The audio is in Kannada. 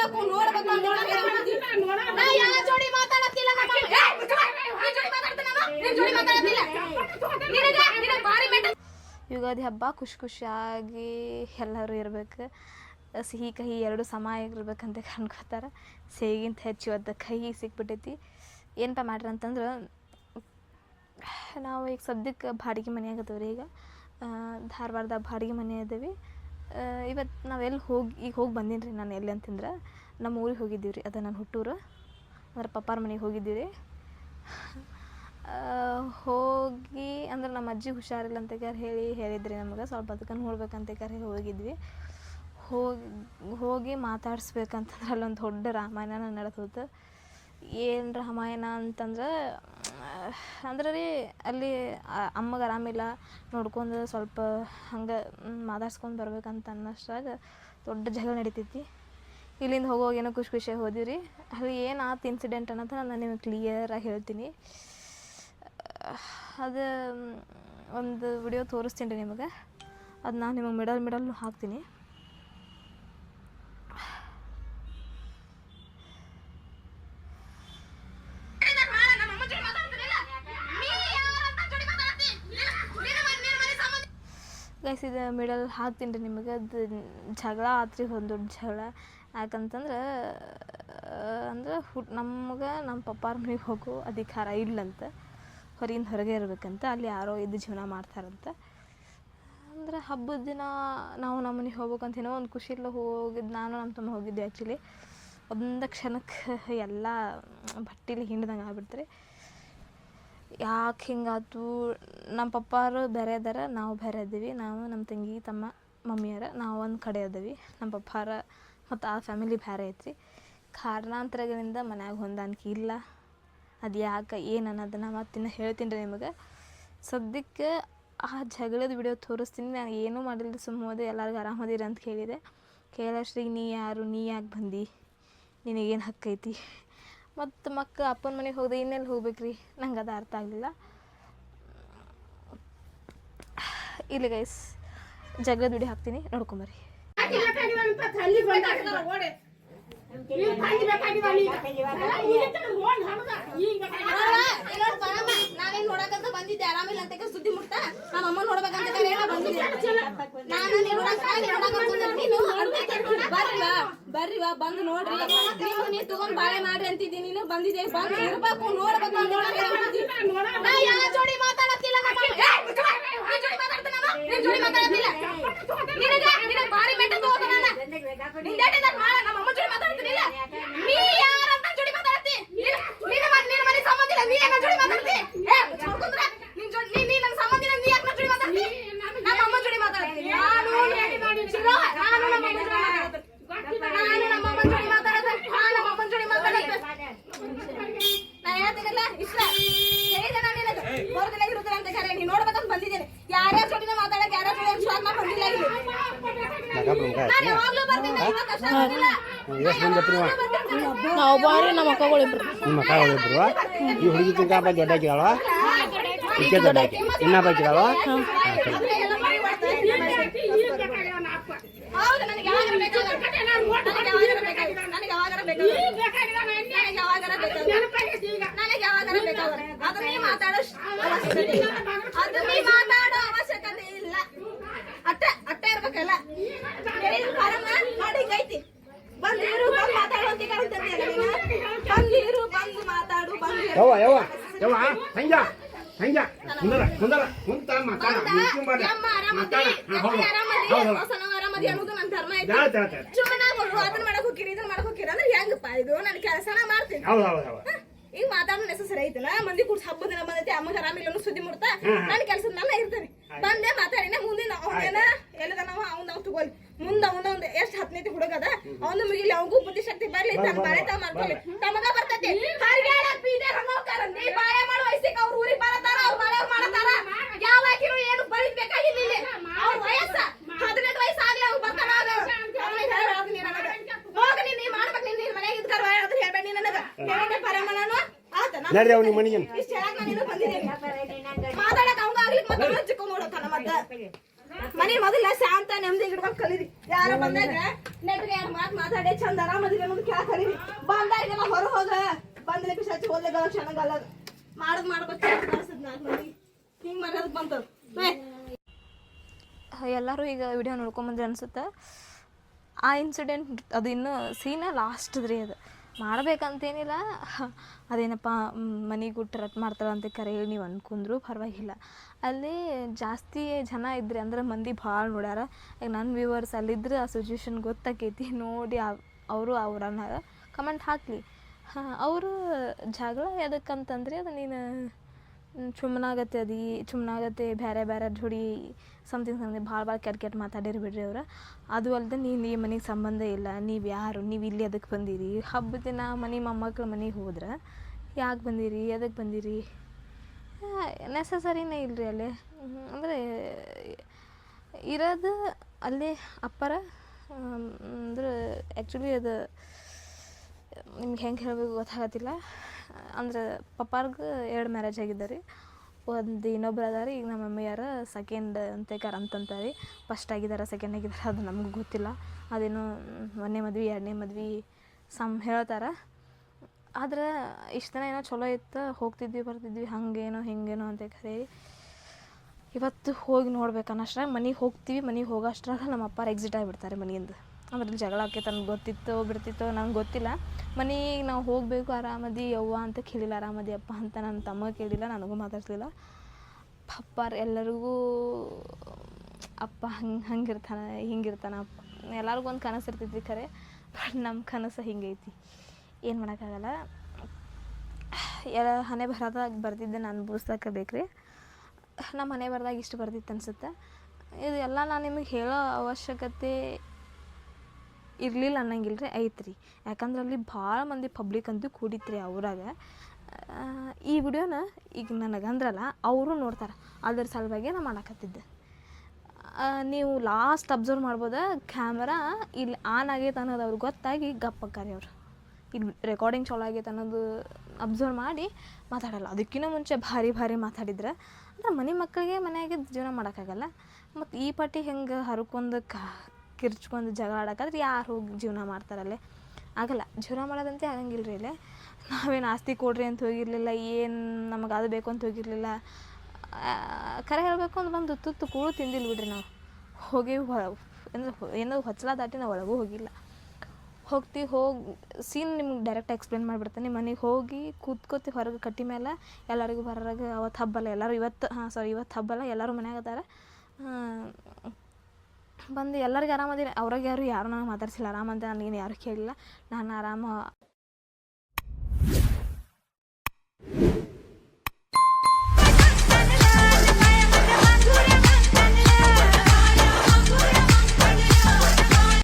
ಇರ್ಬೇಕು ನೋಡ್ಬೇಕು. ನಾ ಯಾವ ಜೋಡಿ ಮಾತಾಡತ್ತಿಲ್ಲ ನಮ್ಮ ಅಮ್ಮ. ಏ, ಮುಚ್ಚು ಬಾಯ್. ನಿನ್ ಜೋಡಿ ಮಾತಾಡ್ತೀನಮ್ಮ? ನಿನ್ ಜೋಡಿ ಮಾತಾಡತ್ತಿಲ್ಲ. ನಿನಗ ನಿನಗ ಭಾರಿ ಮೆಟ್ಟ ಯುಗಾದಿ ಹಬ್ಬ ಖುಷಿ ಖುಷಿಯಾಗಿ ಎಲ್ಲರೂ ಇರ್ಬೇಕು ಸಿಹಿ ಕಹಿ ಎರಡು ಸಮ ಆಗಿರ್ಬೇಕಂತ ಅನ್ಕೋತಾರೆ ಸಿಹಿಗಿಂತ ಹೆಚ್ಚು ಇವತ್ತು ಕಹಿ ಸಿಕ್ಬಿಟ್ಟೈತಿ ಏನಪ್ಪ ಮಾಡ್ರಿ ಅಂತಂದ್ರೆ ನಾವು ಈಗ ಸದ್ಯಕ್ಕೆ ಬಾಡಿಗೆ ಮನೆ ಆಗತ್ತವ್ರಿ ಈಗ ಧಾರವಾಡದ ಧಾರವಾಡದಾಗ ಬಾಡಿಗೆ ಮನೆ ಇದ್ದೀವಿ ಇವತ್ತು ನಾವು ಎಲ್ಲಿ ಹೋಗಿ, ಈಗ ಹೋಗಿ ಬಂದೀನಿ ರೀ ನಾನು ಎಲ್ಲಿ ಅಂತಂದ್ರೆ ನಮ್ಮ ಊರಿಗೆ ಹೋಗಿದ್ದೀವಿ ರೀ ಅದು ನನ್ನ ಹುಟ್ಟೂರು. ಅಂದ್ರೆ ಪಪ್ಪಾರ ಮನೆಗೆ ಹೋಗಿದ್ದೀವಿ ರೀ ಹೋಗಿ ಅಂದ್ರೆ ನಮ್ಮ ಅಜ್ಜಿ ಹುಷಾರಿಲ್ಲ ಅಂತ ಹೇಳಿ ಹೇಳಿದ್ರಿ ನಮ್ಗೆ. ಸ್ವಲ್ಪ ಅದಕ್ಕೆ ನೋಡ್ಬೇಕಂತ ಹೇಳಿ ಹೋಗಿದ್ವಿ. ಹೋಗಿ ಹೋಗಿ ಮಾತಾಡಿಸ್ಬೇಕಂತಂದ್ರೆ ಅಲ್ಲೊಂದು ದೊಡ್ಡ ರಾಮಾಯಣ ನಡೆದೋತು. ಏನು ರಾಮಾಯಣ ಅಂತಂದ್ರೆ ಅಂದ್ರೆ ರೀ, ಅಲ್ಲಿ ಅಮ್ಮಗೆ ಆರಾಮಿಲ್ಲ ನೋಡ್ಕೊಂಡು ಸ್ವಲ್ಪ ಹಂಗೆ ಮಾತಾಡ್ಸ್ಕೊಂಡು ಬರ್ಬೇಕಂತ ಅನ್ನೋಷ್ಟ್ರಾಗ ದೊಡ್ಡ ಜಗಳ ನಡಿತೈತಿ. ಇಲ್ಲಿಂದ ಹೋಗುವಾಗ ಏನೋ ಖುಷಿ ಖುಷಿಯಾಗಿ ಹೋದಿವಿ ರೀ. ಅಲ್ಲಿ ಏನು ಆತು ಇನ್ಸಿಡೆಂಟ್ ಅನ್ನೋದು ನಾನು ನಿಮಗೆ ಕ್ಲಿಯರಾಗಿ ಹೇಳ್ತೀನಿ. ಅದು, ಒಂದು ವಿಡಿಯೋ ತೋರಿಸ್ತೀನಿ ರೀ ನಿಮಗೆ. ಅದು ನಾನು ನಿಮಗೆ ಮಿಡಲ್ ಮಿಡಲ್ ಹಾಕ್ತೀನಿ ನಮ್ಮ ಅಮ್ಮ ಜೋಡಿ ಮಾತಾಡ್ತೀನಿಲ್ಲ. ನೀ ಯಾರಂತ ಜೋಡಿ ಮಾತಾಡ್ತಿ? ನಿನ್ನ- ನಿನ್ನ ಮನೆ- ನಿನ್ನ ಮನೆ ಸಂಬಂಧ ಇದು ಮಿಡಲ್ ಹಾಕ್ತೀನಿ ರೀ ನಿಮಗೆ. ಅದು ಜಗಳ ಆತ್ರಿ ಒಂದು ದೊಡ್ಡ ಜಗಳ. ಯಾಕಂತಂದ್ರೆ, ಅಂದ್ರೆ ಹುಟ್ ನಮ್ಗೆ ನಮ್ಮ ಪಪ್ಪಾರ ಮನೆಗೆ ಹೋಗೋ ಅಧಿಕಾರ ಇಲ್ಲಂತ ಹೊರಗಿನ ಹೊರಗೆ ಇರಬೇಕಂತ ಅಲ್ಲಿ ಯಾರೋ ಇದ್ದು ಜೀವನ ಮಾಡ್ತಾರಂತ. ಅಂದ್ರೆ ಹಬ್ಬದ ದಿನ ನಾವು ನಮ್ಮ ಮನೆಗೆ ಹೋಗ್ಬೇಕಂತ ಏನೋ ಒಂದು ಖುಷಿಲ್ಲ ಹೋಗಿದ್ದು ನಾನು ನಮ್ಮ ತಮ್ಮ ಹೋಗಿದ್ದೆ ಆ್ಯಕ್ಚುಲಿ ಒಂದು ಕ್ಷಣಕ್ಕೆ ಎಲ್ಲ ಬಟ್ಟೆಲಿ ಹಿಂಡ್ದಂಗೆ ಆಗ್ಬಿಡ್ತಾರೆ. ಯಾಕೆ ಹಿಂಗಾತು ನಮ್ಮ ಪಪ್ಪಾರು ಬೇರೆ ಅದಾರ, ನಾವು ಬೇರೆ ಇದ್ದೀವಿ ನಾವು ನಮ್ಮ ತಂಗಿ, ತಮ್ಮ, ಮಮ್ಮಿಯರ, ನಾವು ಒಂದು ಕಡೆ ಇದ್ದೀವಿ ನಮ್ಮ ಪಪ್ಪಾರ ಮತ್ತು ಆ ಫ್ಯಾಮಿಲಿ ಬೇರೆ ಐತ್ರಿ. ಕಾರಣಾಂತರಗಳಿಂದ ಮನ್ಯಾಗ ಹೊಂದಾಣಿಕೆ ಇಲ್ಲ. ಅದು ಯಾಕೆ, ಏನು ನಾ ಮತ್ತಿನ್ನು ಹೇಳ್ತೀನಿ ರೀ ನಿಮಗೆ. ಸದ್ಯಕ್ಕೆ ಆ ಜಗಳದ ವಿಡಿಯೋ ತೋರಿಸ್ತೀನಿ. ನಾನು ಏನೂ ಮಾಡಿಲ್ಲ ಸುಮ್ಮ ಎಲ್ಲರಿಗೂ ಆರಾಮದಿರ ಅಂತ ಕೇಳಿದೆ. ಕೇಳೋಷ್ಟ್ರಿಗೆ ನೀ ಯಾರು, ನೀ ಯಾಕೆ ಬಂದು? ನಿನಗೇನು ಹಕ್ಕೈತಿ ಮತ್ತು ಮಕ್ಕ ಅಪ್ಪನ ಮನೆಗೆ ಹೋದೆ ಇನ್ನೆಲ್ಲಿ ಹೋಗ್ಬೇಕ್ರಿ ನಂಗೆ ಅದು ಅರ್ಥ ಆಗಲಿಲ್ಲ ಇಲ್ಲಿ ಗೈಸ್ ಜಗಳ ವಿಡಿಯೋ ಹಾಕ್ತೀನಿ ನೋಡ್ಕೊಂಬರ್ರಿ ನಾನೇನ್ ನೋಡಕಂತ ಬಂದಿದ್ದೆ ಆರಾಮಿಲ್ಲ ಅಂತ ಸುದ್ದಿ ಮುಟ್ಟ ನಮ್ಮ ಅಮ್ಮ ನೋಡ್ಬೇಕಂತ ಹೇಳ ಬಂದಿದ್ದೆ ನಾನು ನೀನ್ ನೋಡಕ್ ನೀನ್ ನೋಡಕ್ ಅಂತಂದ್ರೆ ನೀನು ಬರ್ರಿ ವಾ ಬರ್ರಿ ಬಂದು ನೋಡ್ರಿ ತಗೊಂಡ್ ಬಾಳೆ ಮಾಡ್ರಿ ಅಂತಿದ್ದೀನಿ ನೀನು ಬಂದಿದ್ದೆ ಬಂದು ಇರ್ಬೇಕು ನೋಡ್ಬೇಕು ಅಂತ ಹೇಳ್ತಿದ್ದಿ. ನಾ ಯಾವ ಜೋಡಿ ಮಾತಾಡತ್ತಿಲ್ಲ ನಮ್ಮ ಅಮ್ಮ. ಏ, ಮುಚ್ಚು ಬಾಯ್. ನಿನ್ ಜೋಡಿ ಮಾತಾಡ್ತೀನಮ್ಮ? ನಿನ್ ಜೋಡಿ ಮಾತಾಡತ್ತಿಲ್ಲ. ನಿನಗ ನಿನಗ ಭಾರಿ ಮೆಟ್ಟ ತಗೋತ ನಾನು. ನಿಂದೇಟಿದೆ ಮಾಡ, ನಮ್ಮ ಅಮ್ಮ ಜೋಡಿ ಮಾತಾಡ್ತೀನಿಲ್ಲ. ನೀ ಯಾರಂತ ಜೋಡಿ ಮಾತಾಡ್ತಿ? ನಿನ್ನ- ನಿನ್ನ ಮನೆ- ನಿನ್ನ ಮನೆ ಸಂಬಂಧ ಇಲ್ಲ, ನೀ ಯಾಕ್ ನನ್ ಜೋಡಿ ಮಾತಾಡ್ತಿ? ಏ, ಮುಚ್ಕೊಂಡ್ರೆ ನಿನ್ ಜೋಡಿ- ನೀ- ನೀ ನನ್ ಸಂಬಂಧ ಇಲ್ಲ, ನೀ ಯಾಕ್ ನನ್ ಜೋಡಿ ಮಾತಾಡ್ತಿ? ನಮ್ಮ ಅಮ್ಮ ಜೋಡಿ ಮಾತಾಡ್ತೀನಿ. ನಾನು ಶಿರೋ, ನಾನು ನಮ್ಮ ಅಮ್ಮನ್ ಜೋಡಿ ಮಾತಾಡ್ತೀನಿ. ನಾನು ನಮ್ಮ ಅಮ್ಮನ್ ಜೋಡಿ ಮಾತಾಡ್ತೀನಿ. ಹಾ, ನಮ್ಮ ಅಮ್ಮನ್ ಜೋಡಿ ಮಾತಾಡ್ತೀನಿ. ನಾ ಹೇಳ್ತೀನಲ್ಲ ಇಷ್ಟ ಹೇಳಿದೆ ನಾನು ನಿನಗೆ ಹೊರಗಡೆ ಇರುತ್ತಾರೆ ಅಂತ ಕರೆ ನೀನು ನೋಡ್ಬೇಕಂತ ಬಂದಿದ್ದೇನೆ ಯಾರ್ಯಾರ ಜೋಡಿನ ಮಾತಾಡಕ್ಕೆ ಯಾರ್ಯಾರ ಜೋಡಿ ವಿಶ್ವಾಸ ಮಾಡಿ ಬಂದಿಲ್ಲ ಇಲ್ಲಿ ಅಷ್ಟೇ ಬಂದಿಲ್ಲ ಎಷ್ಟು ಮಂದಿ ಅಪ್ಪ ನೀವು ನಾವು ಬಾರಿ ನಮ್ಮ ಅಕ್ಕಗಳು ಇಬ್ರು. ನಿಮ್ಮ ಅಕ್ಕ ಇಬ್ರು? ಈ ಹುಡುಗಿ ತಿಂಕ ಹಬ್ಬ ದೊಡ್ಡ ಹಾಕಿದಾಳ? ಇಕ್ಕೆ ದೊಡ್ಡ ಹಾಕಿ. ಇನ್ನ ಹಾಕಿದಾಳ? ನನಗೆ ಯಾವಾಗಾರ ಬೇಕಾದ್ರೆ. ಅದನ್ನೇ ಯಾವಾಗಾರ ಬೇಕಾಗಿಲ್ಲ ನನಗೆ ಯಾವಾಗಾರ ಬೇಕಾಗಲ್ಲ ನನಗೆ ಯಾವಾಗಾರ ಬೇಕಾಗಲ್ಲ ನನಗೆ ಯಾವಾಗಾರ ಬೇಕಾಗಲ್ಲ ಅದು ನೀ ಮಾತಾಡೋ ಅವಶ್ಯಕತೆ ಇಲ್ಲ ಅದು ನೀ ಮಾತಾಡೋ ಅವಶ್ಯಕತೆ ಇಲ್ಲ ಅಟ್ಟೆ ಅಟ್ಟೆ ಇರ್ಬೇಕಲ್ಲ ಹೇಳಿದ್ರು ಬಾರಮ್ಮ ನೋಡಿ ಐತಿ ಬಂದು ಇರು ಬಂದು ಮಾತಾಡು ಅಂತ ಕರೀತಿದ್ಯಲ್ಲ ನೀನು ಬಂದು ಇರು ಬಂದು ಮಾತಾಡು ಬಂದು ಇರು. ಯವ್ವ ಯವ್ವ? ಯವ್ವ? ಹಂಗ ಹಂಗ ಕುಂದರ ಕುಂದರ ಕುಂತ ಮಾತಾಡ. ಯಮ್ಮ ಆರಾಮದಿ? ಮಾತಾಡ. ಹೌದು ಈಗ ಮಾತಾಡೋ ನೆಸಸರಿ ಐತಲ್ಲ? ಮಂದಿ ಕೂರ್ಸ್ ಹಬ್ಬದ ದಿನ ಬಂದೈತಿ ಅಮ್ಮಗ ಆರಾಮಿಲ್ಲ ಸುದ್ದಿ ಮುಡ್ತಾ ನನ್ನ ಕೆಲಸ ನನ್ನ ಇರ್ತೇನೆ. ಬಂದೆ ಮಾತಾಡಿನ ಮುಂದಿನ ಅವನೇನ ಎಲ್ಲದ ನಾವು ಅವ್ನ ನಾವು ತಗೋಲಿ. ಮುಂದ ಅವನ ಒಂದ್ ಎಷ್ಟ್ ಹತ್ತನೇತಿ ಹುಡುಗದ? ಅವನು ಮುಗಿಲಿ ಅವಗೂ ಬುದ್ಧಿ ಶಕ್ತಿ ಬರ್ಲಿ ತನ್ನ ಬಾಳೆ ಮಾಡ್ಕೊಳ್ಳಿ ತಮಗ ಬರ್ತೈತಿ ಹರಿಗಾಡ ಬೀದೆ ಹಂಗೋಕಾರ ನೀ ಬಾಳೆ ಮಾಡೋ ವಯಸ್ಸಿಗೆ ಅವ್ರ ಊರಿಗೆ ಬರತಾರ ಅವ್ರ ಮನೆಯವ್ರು ಮಾಡತಾರ ಯಾವ ಹಾಕಿರು ಏನು ಬಳಿದ್ ಬೇಕಾಗಿಲ್ಲ ಇಲ್ಲಿ ಅವ್ರ ವಯಸ್ಸ ಹದಿನೆಂಟು ವಯಸ್ಸು ಆಗ್ಲಿ ಅವ್ರು ಬರ್ತಾರ ಹೋಗ ನೀನ್ ನೀ ಮಾಡ್ಬೇಕು ನೀನ್ ನಿನ್ ಮನೆಗೆ ಇದ್ಕರ್ ಅದನ್ನ ಹೇಳ್ಬೇಡ ನೀ ನನಗ ಹೇಳಿದ್ದೆ ಪರಮ ನಾನು ಆತನ ನಡ್ರಿ ಅವ್ನಿಗೆ ಮನೆಗೆ ಮಾತಾಡಕ್ ಅವಂಗ ಆಗ್ಲಿಕ್ಕೆ ಮತ್ತೆ ಹಚ್ಚಿಕೊಂಡು ನೋಡತ್ತಾನ ಮತ್ತೆ. ಮನೆ ಮೊದಲ ಶಾಂತ ನೆಮ್ಮದಿ ಇಡ್ಬೇಕು ಕಲೀರಿ. ಯಾರ ಬಂದಾಗ ನೆಟ್ರಿ ಯಾರು ಮಾತು ಮಾತಾಡಿ ಚಂದ ಆರಾಮದಿರಿ ಅನ್ನೋದು ಕೇಳ ಕರೀರಿ ಬಂದಾಗೆಲ್ಲ ಹೊರ ಹೋಗ ಬಂದ್ಲೆ ಪಿಸಾಚಿ ಹೋದ್ಲೆ ಗಲ ಕ್ಷಣಗಲ್ಲ ಮಾಡದ್ ಮಾಡ್ಬೇಕು ಅನ್ಸದ್ ನಾಲ್ಕು ಮಂದಿ. ಹಿಂಗ್ ಬಂತು ಬಂತದ. ಎಲ್ಲರೂ ಈಗ ವಿಡಿಯೋ ನೋಡ್ಕೊಂಬಂದ್ರೆ ಅನ್ಸುತ್ತೆ. ಆ ಇನ್ಸಿಡೆಂಟ್ ಅದು ಇನ್ನೂ ಸೀನ ಲಾಸ್ಟ್ದ್ರಿ ಅದು. ಮಾಡ್ಬೇಕಂತೇನಿಲ್ಲ. ಅದೇನಪ್ಪ ಮನೆಗೆ ಗುಟ್ಟು ರಟ್ ಮಾಡ್ತಾಳೆ ಅಂತ ಕರೆ ಹೇಳಿ ನೀವು ಅನ್ಕೊಂಡ್ರು ಪರವಾಗಿಲ್ಲ. ಅಲ್ಲಿ ಜಾಸ್ತಿ ಜನ ಇದ್ರಿ ಅಂದ್ರೆ ಮಂದಿ ಭಾಳ ನೋಡ್ಯಾರ. ಈಗ ನನ್ನ ವ್ಯೂವರ್ಸ್ ಅಲ್ಲಿದ್ರೆ ಆ ಸಿಚುವೇಶನ್ ಗೊತ್ತಾಕೈತಿ. ನೋಡಿ ಅವರು ಅವ್ರನ್ನ ಕಮೆಂಟ್ ಹಾಕಲಿ. ಹಾಂ, ಅವರು ಜಗಳ ಎದಕ್ಕಂತಂದ್ರೆ ಅದು ನೀನು ಚುಮ್ಮನಾಗತ್ತೆ ಅದು ಚುಮ್ಮನಾಗತ್ತೆ ಬೇರೆ ಬೇರೆ ಜೋಡಿ ಸಮಥಿಂಗ್ ಸಮಥಿಂಗ್ ಭಾಳ ಭಾಳ ಕೆಟ್ಟ ಕೆಟ್ಟ ಮಾತಾಡಿರಿ ಬಿಡ್ರಿ ಅವ್ರು. ಅದು ಅಲ್ಲದೆ ನೀನು ಈ ಮನೆಗೆ ಸಂಬಂಧ ಇಲ್ಲ, ನೀವು ಯಾರು, ನೀವು ಇಲ್ಲಿ ಅದಕ್ಕೆ ಬಂದಿರಿ? ಹಬ್ಬದ ದಿನ ಮನೆ ಮೊಮ್ಮಕ್ಳ ಮನೆಗೆ ಹೋದ್ರೆ, ಯಾಕೆ ಬಂದಿರಿ ಅದಕ್ಕೆ ಬಂದಿರಿ? ನೆಸಸರಿನೇ ಇಲ್ಲರಿ ಅಲ್ಲಿ. ಅಂದರೆ ಇರೋದು ಅಲ್ಲೇ ಅಪ್ಪರ ಅಂದ್ರೆ ಆ್ಯಕ್ಚುಲಿ ಅದು ನಿಮ್ಗೆ ಹೆಂಗೆ ಹೇಳಬೇಕು ಗೊತ್ತಾಗತ್ತಿಲ್ಲ. ಅಂದ್ರೆ ಪಪ್ಪಾರ್ಗೆ ಎರಡು ಮ್ಯಾರೇಜ್ ಆಗಿದ್ದ ರೀ ಒಂದು ಇನ್ನೊಬ್ರು ಅದಾರ, ಈಗ ನಮ್ಮ ಮಮ್ಮಿಯಾರ ಸೆಕೆಂಡ್ ಅಂತೇಕಾರ ಅಂತಂತಾರೆ ಫಸ್ಟ್ ಆಗಿದ್ದಾರೆ ಸೆಕೆಂಡ್ ಆಗಿದ್ದಾರೆ ಅದು ನಮ್ಗೆ ಗೊತ್ತಿಲ್ಲ. ಅದೇನೋ ಒಂದನೇ ಮದ್ವೆ, ಎರಡನೇ ಮದ್ವೆ ಸಮ್ ಹೇಳ್ತಾರೆ. ಆದ್ರೆ ಇಷ್ಟು ದಿನ ಏನೋ ಚಲೋ ಇತ್ತು, ಹೋಗ್ತಿದ್ವಿ, ಬರ್ತಿದ್ವಿ, ಹಂಗೇನೋ, ಹಿಂಗೇನೋ ಅಂತ ಕರೆ ಇವತ್ತು ಹೋಗಿ ನೋಡ್ಬೇಕು ಅನ್ನೋಷ್ಟ್ರಾಗ ಮನೆಗೆ ಹೋಗ್ತೀವಿ, ಮನೆಗೆ ಹೋಗೋ ಅಷ್ಟ್ರಾಗ ನಮ್ಮ ಅಪ್ಪಾರು ಎಕ್ಸಿಟ್ ಆಗಿಬಿಡ್ತಾರೆ ಮನೆಯಿಂದ. ಆಮೇಲೆ ಜಗಳ ಆಕೈತೆ ನನಗೆ ಗೊತ್ತಿತ್ತೋ ಬಿಡ್ತಿತ್ತೋ ನಂಗೆ ಗೊತ್ತಿಲ್ಲ. ಮನೆಗೆ ನಾವು ಹೋಗಬೇಕು ಆರಾಮದಿ, ಯವ್ವ ಅಂತ ಕೇಳಿಲ್ಲ, ಆರಾಮದಿ ಅಪ್ಪ ಅಂತ ನನ್ನ ತಮ್ಮ ಕೇಳಿಲ್ಲ, ನನಗೂ ಮಾತಾಡ್ತಿಲ್ಲ ಪಪ್ಪಾರು ಎಲ್ಲರಿಗೂ ಅಪ್ಪ ಹಂಗೆ ಹಂಗಿರ್ತಾನೆ, ಹಿಂಗಿರ್ತಾನೆ. ಅಪ್ಪ ಎಲ್ಲರಿಗೂ ಒಂದು ಕನಸು ಇರ್ತೈತಿ ಖರೆ, ಬಟ್ ನಮ್ಮ ಕನಸು ಹಿಂಗೈತಿ. ಏನು ಮಾಡೋಕ್ಕಾಗಲ್ಲ. ಎಲ್ಲ ಹಣೆ ಬರದಾಗ ಬರ್ತಿದ್ದೆ ನಾನು ಅನ್ಭವಿಸ್ಲಕ್ಕ ಬೇಕ್ರಿ. ನಮ್ಮ ಮನೆ ಬರದಾಗ ಇಷ್ಟು ಬರ್ತಿತ್ತು ಅನಿಸುತ್ತೆ. ಇದು ಎಲ್ಲ ನಾನು ನಿಮಗೆ ಹೇಳೋ ಅವಶ್ಯಕತೆ ಇರಲಿಲ್ಲ ಅನ್ನಂಗಿಲ್ಲ ರೀ ಐತ್ರಿ. ಯಾಕಂದ್ರೆ ಅಲ್ಲಿ ಭಾಳ ಮಂದಿ ಪಬ್ಲಿಕ್ ಅಂತೂ ಅವ್ರಾಗ. ಆ, ಈ ವಿಡಿಯೋನ ಈಗ ನನಗೆ ಅಂದ್ರಲ್ಲ ಅವರು ನೋಡ್ತಾರೆ. ಅದ್ರ ಸಲುವಾಗಿ ನಾನು ಮಾಡಕತ್ತಿದ್ದೆ. ನೀವು ಲಾಸ್ಟ್ ಅಬ್ಸರ್ವ್ ಮಾಡ್ಬೋದು ಕ್ಯಾಮ್ರಾ ಇಲ್ಲಿ ಆನ್ ಆಗೈತೆ ಅನ್ನೋದು ಅವ್ರಿಗೆ ಗೊತ್ತಾಗಿ ಗಪ್ಪಕ್ಕಾರಿ ಅವರು. ಇಲ್ಲಿ ರೆಕಾರ್ಡಿಂಗ್ ಚಲೋ ಆಗೈತೆ ಅನ್ನೋದು ಅಬ್ಸರ್ವ್ ಮಾಡಿ ಮಾತಾಡಲ್ಲ. ಅದಕ್ಕಿಂತ ಮುಂಚೆ ಭಾರಿ ಭಾರಿ ಮಾತಾಡಿದ್ರೆ ಅಂದ್ರೆ ಮನೆ ಮಕ್ಕಳಿಗೆ ಮನೆಯಾಗೆ ಜೀವನ ಮಾಡೋಕ್ಕಾಗಲ್ಲ ಮತ್ತು ಈ ಪಾಟಿ ಹೆಂಗೆ ಹರ್ಕೊಂಡು ಕ ಕಿರ್ಚ್ಕೊಂಡು ಜಗಳ ಆಡೋಕಾದ್ರೆ ಯಾರು ಹೋಗಿ ಜೀವನ ಮಾಡ್ತಾರಲ್ಲ? ಆಗಲ್ಲ, ಜೀವನ ಮಾಡೋದಂತೆ ಆಗಂಗಿಲ್ಲ ರೀ ಇಲ್ಲೇ. ನಾವೇನು ಆಸ್ತಿ ಕೊಡ್ರಿ ಅಂತ ಹೋಗಿರಲಿಲ್ಲ, ಏನು ನಮಗೆ ಅದು ಬೇಕು ಅಂತ ಹೋಗಿರಲಿಲ್ಲ. ಕರೆ ಹೇಳಬೇಕು ಅಂದ್ರೆ ಬಂದು ತುತ್ತು ಕೂಳು ತಿಂದಿಲ್ಲ ಬಿಡ್ರಿ ನಾವು. ಹೋಗಿ ಅಂದ್ರೆ ಏನೋ ಹೊಚ್ಚಲ ದಾಟಿ ನಾವು ಒಳಗೂ ಹೋಗಿಲ್ಲ. ಹೋಗ್ತಿ, ಹೋಗಿ, ಸೀನ್ ನಿಮ್ಗೆ ಡೈರೆಕ್ಟ್ ಎಕ್ಸ್ಪ್ಲೇನ್ ಮಾಡಿಬಿಡ್ತೀನಿ. ಮನೆಗೆ ಹೋಗಿ ಕೂತ್ಕೋತಿ ಹೊರಗೆ ಕಟ್ಟಿ ಮೇಲೆ ಎಲ್ಲರಿಗೂ ಬರೋರಾಗ ಅವತ್ತು ಹಬ್ಬಲ್ಲ, ಎಲ್ಲರೂ ಇವತ್ತು, ಹಾಂ ಸಾರಿ ಇವತ್ತು ಹಬ್ಬಲ್ಲ, ಎಲ್ಲರೂ ಮನ್ಯಾಗ ಅದಾರ. ಬಂದು ಎಲ್ಲರಿಗೆ ಆರಾಮದಿನ ಅವ್ರಾಗ ಯಾರು ಯಾರು ನಾನು ಮಾತಾಡ್ಸಿಲ್ಲ. ಆರಾಮಂತ ನನಗೇನು ಯಾರು ಕೇಳಿಲ್ಲ. ನಾನು ಆರಾಮ